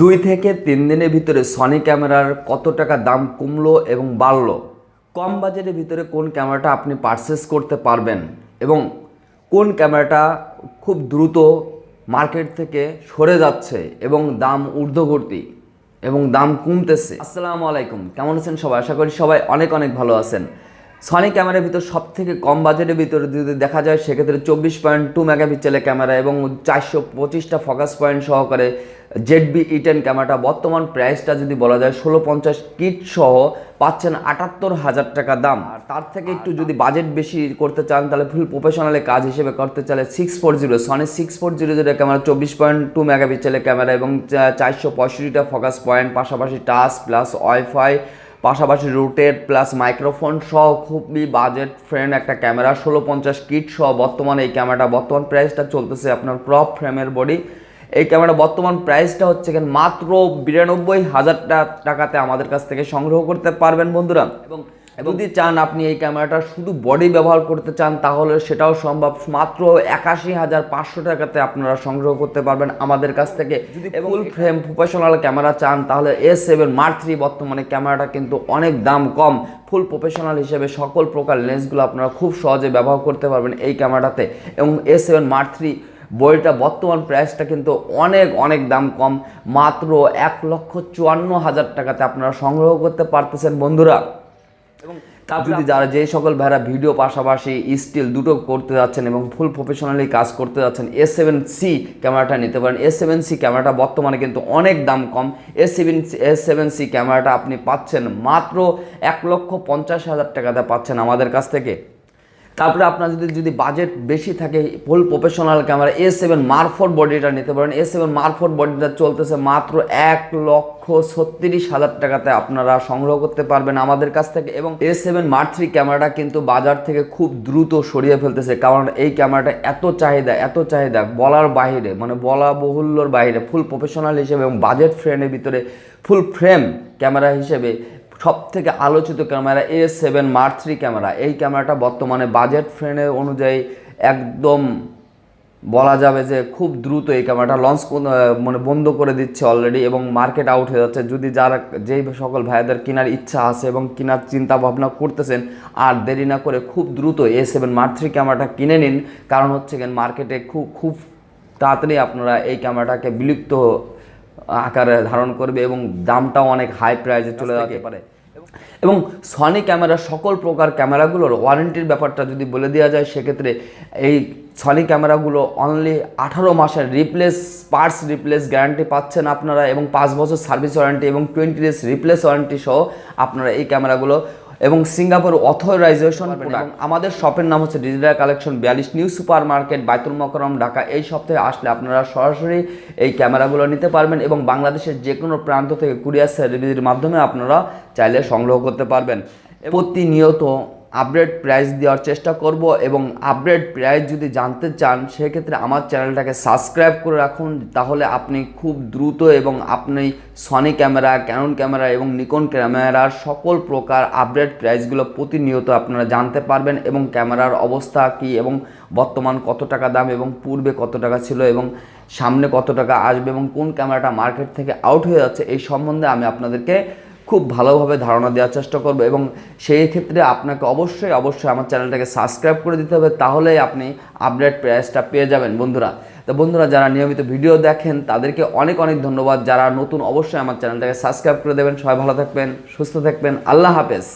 দুই থেকে তিন দিনের ভিতরে সনি ক্যামেরার কত টাকা দাম কমলো এবং বাড়লো? কম বাজেটের ভিতরে কোন ক্যামেরাটা আপনি পারচেস করতে পারবেন এবং কোন ক্যামেরাটা খুব দ্রুত মার্কেট থেকে সরে যাচ্ছে এবং দাম ঊর্ধ্বগতি এবং দাম কমতেছে? আসসালামু আলাইকুম। কেমন আছেন সবাই? আশা করি সবাই অনেক অনেক ভালো আছেন। সনি ক্যামেরার ভিতর সব থেকে কম বাজেটের ভিতরে যদি দেখা যায় সেক্ষেত্রে চব্বিশ পয়েন্ট টু মেগাপিক্সেলের ক্যামেরা এবং চারশো পঁচিশটা ফোকাস পয়েন্ট সহকারে জেড বি ই টেন ক্যামেরাটা বর্তমান প্রাইসটা যদি বলা যায় ষোলো পঞ্চাশ কিট সহ পাচ্ছেন আটাত্তর হাজার টাকা দাম। আর তার থেকে একটু যদি বাজেট বেশি করতে চান তাহলে ফুল প্রফেশনালে কাজ হিসেবে করতে চাইলে six four zero Sony six four zero zero camera চব্বিশ পয়েন্ট টু মেগাপিক্সেলের ক্যামেরা এবং চারশো পঁয়ষট্টিটা ফোকাস পয়েন্ট পাশাপাশি টাচ প্লাস ওয়াইফাই পাশাপাশি রুটেড প্লাস মাইক্রোফোন সহ খুবই বাজেট ফ্রেন্ড একটা ক্যামেরা, ষোলো পঞ্চাশ কিট সহ বর্তমানে এই ক্যামেরাটা, বর্তমান প্রাইসটা চলতেছে আপনার প্রপ ফ্রেমের বডি এই ক্যামেরা বর্তমান প্রাইসটা হচ্ছে এখানে মাত্র বিরানব্বই হাজার টাকাতে আমাদের কাছ থেকে সংগ্রহ করতে পারবেন বন্ধুরা। এবং যদি চান আপনি এই ক্যামেরাটা শুধু বডি ব্যবহার করতে চান তাহলে সেটাও সম্ভব। মাত্র একাশি হাজার পাঁচশো টাকাতে আপনারা সংগ্রহ করতে পারবেন আমাদের কাছ থেকে। যদি ফুল ফ্রেম প্রফেশনাল ক্যামেরা চান তাহলে এস সেভেন মার্ক থ্রি বর্তমানে ক্যামেরাটা কিন্তু অনেক দাম কম। ফুল প্রফেশনাল হিসেবে সকল প্রকার লেন্সগুলো আপনারা খুব সহজে ব্যবহার করতে পারবেন এই ক্যামেরাটাতে এবং এস সেভেন মার্ক থ্রি বইটা বর্তমান প্রাইসটা কিন্তু অনেক অনেক দাম কম। মাত্র এক লক্ষ চুয়ান্ন হাজার টাকাতে আপনারা সংগ্রহ করতে পারতেছেন বন্ধুরা। এবং যদি যারা যে সকল ভাইরা ভিডিও পাশাপাশি স্টিল দুটো করতে যাচ্ছেন এবং ফুল প্রফেশনালি কাজ করতে যাচ্ছেন এস সেভেন সি ক্যামেরাটা নিতে পারেন। এস সেভেন সি ক্যামেরাটা বর্তমানে কিন্তু অনেক দাম কম। S seven S seven C ক্যামেরাটা আপনি পাচ্ছেন মাত্র এক লক্ষ পঞ্চাশ হাজার টাকাতে পাচ্ছেন আমাদের কাছ থেকে। তারপরে আপনার যদি যদি বাজেট বেশি থাকে full professional camera A seven mark four বডিটা নিতে পারেন। এ সেভেন মারফোর বডিটা চলতেছে মাত্র এক লক্ষ ছত্রিশ হাজার টাকাতে আপনারা সংগ্রহ করতে পারবেন আমাদের কাছ থেকে। এবং এ সেভেন মার থ্রি ক্যামেরাটা কিন্তু বাজার থেকে খুব দ্রুত সরিয়ে ফেলতেছে। কারণ এই ক্যামেরাটা এত চাহিদা এত চাহিদা বলার বাইরে মানে বলা বহুল্যর বাইরে ফুল প্রফেশনাল হিসেবে এবং বাজেট ফ্রেমের ভিতরে ফুল ফ্রেম ক্যামেরা হিসেবে সব থেকে আলোচিত camera A seven mark three camera. এই ক্যামেরাটা বর্তমানে বাজেট ফ্রেন্ডের অনুযায়ী একদম বলা যাবে যে খুব দ্রুত এই ক্যামেরাটা লঞ্চ মানে বন্ধ করে দিচ্ছে অলরেডি এবং মার্কেট আউট হয়ে যাচ্ছে। যদি যারা, যেই সকল ভাইদের কেনার ইচ্ছা আছে এবং কেনার চিন্তা ভাবনা করতেছেন, আর দেরি না করে খুব দ্রুত এ সেভেন মার্ক থ্রি ক্যামেরাটা কিনে নিন। কারণ হচ্ছে মার্কেটে খুব খুব তাড়াতাড়ি আপনারা এই ক্যামেরাটাকে বিলুপ্ত আকারে ধারণ করবে এবং দামটাও অনেক হাই প্রাইসে চলে যেতে পারে। এবং সনি ক্যামেরা সকল প্রকার ক্যামেরাগুলোর ওয়ারেন্টির ব্যাপারটা যদি বলে দেওয়া যায় সেক্ষেত্রে এই সনি ক্যামেরাগুলো অনলি আঠারো মাসের রিপ্লেস পার্টস রিপ্লেস গ্যারান্টি পাচ্ছেন আপনারা এবং পাঁচ বছর সার্ভিস ওয়ারেন্টি এবং টোয়েন্টি ডেজ রিপ্লেস ওয়ারেন্টি সহ আপনারা এই ক্যামেরাগুলো এবং সিঙ্গাপুর অথরাইজেশন প্রোডাক্ট আমাদের শপের নাম হচ্ছে ডিজিটাল কালেকশন বিয়াল্লিশ new super market Baitul Mukarram Dhaka এই সপ্তাহে আসলে আপনারা সরাসরি এই ক্যামেরাগুলো নিতে পারবেন এবং বাংলাদেশের যে কোনো প্রান্ত থেকে কুরিয়ার সার্ভিসের মাধ্যমে আপনারা চাইলে সংগ্রহ করতে পারবেন। প্রতিনিয়ত আপডেট প্রাইস দেওয়ার চেষ্টা করব এবং আপডেট প্রাইস যদি জানতে চান, সেক্ষেত্রে আমার চ্যানেলটাকে সাবস্ক্রাইব করে রাখুন, তাহলে আপনি খুব দ্রুত এবং আপনি সনি ক্যামেরা ক্যানন ক্যামেরা এবং নিকন ক্যামেরার সকল প্রকার আপডেট প্রাইসগুলো প্রতিনিয়ত আপনারা জানতে পারবেন এবং ক্যামেরার অবস্থা কি এবং বর্তমান কত টাকা দাম এবং পূর্বে কত টাকা ছিল এবং সামনে কত টাকা আসবে এবং কোন ক্যামেরাটা মার্কেট থেকে আউট হয়ে যাচ্ছে, এই সম্বন্ধে আমি আপনাদেরকে খুব ভালোভাবে ধারণা দেওয়ার চেষ্টা করব এবং সেই ক্ষেত্রে আপনাকে অবশ্যই অবশ্যই আমার চ্যানেলটাকে সাবস্ক্রাইব করে দিতে হবে, তাহলেই আপনি আপডেট প্রাইসটা পেয়ে যাবেন বন্ধুরা। তো বন্ধুরা, যারা নিয়মিত ভিডিও দেখেন, তাদেরকে অনেক অনেক ধন্যবাদ। যারা নতুন, অবশ্যই আমার চ্যানেলটাকে সাবস্ক্রাইব করে দেবেন। সবাই ভালো থাকবেন, সুস্থ থাকবেন। আল্লাহ হাফেজ।